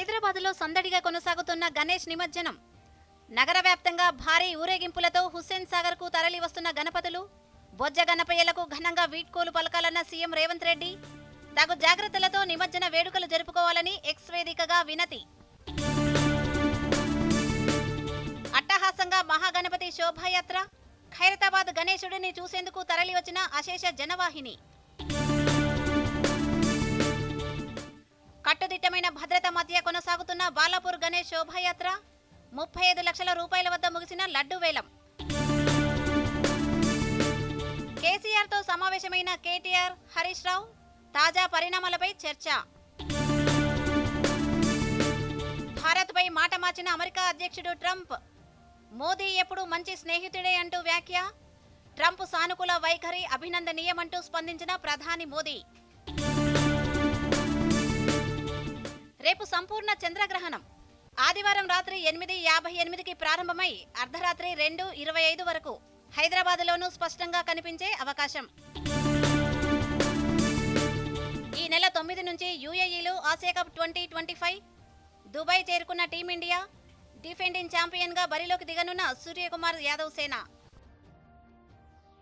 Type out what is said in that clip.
హైదరాబాద్లో సందడిగా కొనసాగుతున్న గణేష్ నిమజ్జనం. నగర వ్యాప్తంగా భారీ ఊరేగింపులతో హుస్సేన్ సాగర్కు తరలి వస్తున్న గణపతులు బొజ్జ గణపయ్యలకు ఘనంగా వీడ్కోలు పలకాలన్న సీఎం రేవంత్ రెడ్డి తగు జాగ్రత్తలతో నిమజ్జన వేడుకలు జరుపుకోవాలని ఎక్స్ వేదికగా వినతి. అట్టహాసంగా మహాగణపతి శోభాయాత్ర ఖైరతాబాద్ గణేశుడిని చూసేందుకు తరలివచ్చిన అశేష జనవాహిని. కట్టుదిట్టమైన భద్రత మధ్య కొనసాగుతున్న బాలాపూర్ గణేష్ శోభాయాత్ర ముప్పై ఐదు లక్షల రూపాయల వద్ద ముగిసిన లడ్డు వేలం. కేసీఆర్తో సమావేశమైన కేటీఆర్ హరీష్ రావు తాజా పరిణామాలపై చర్చ. భారత్పై మాట మార్చిన అమెరికా అధ్యక్షుడు ట్రంప్ మోదీ ఎప్పుడు మంచి స్నేహితుడే అంటూ వ్యాఖ్య. ట్రంప్ సానుకూల వైఖరి అభినందనీయమంటూ స్పందించిన ప్రధాని మోదీ. రేపు సంపూర్ణ చంద్రగ్రహణం. ఆదివారం రాత్రి ఎనిమిది యాభై ఎనిమిదికి ప్రారంభమై అర్ధరాత్రి రెండు ఇరవై ఐదు వరకు హైదరాబాద్లోనూ స్పష్టంగా కనిపించే అవకాశం. ఈ నెల తొమ్మిది నుంచి యూఏఈలో Asia cup twenty twenty five Dubai చేరుకున్న టీమిండియా డిఫెండింగ్ ఛాంపియన్గా బరిలోకి దిగనున్న సూర్యకుమార్ యాదవ్ సేన.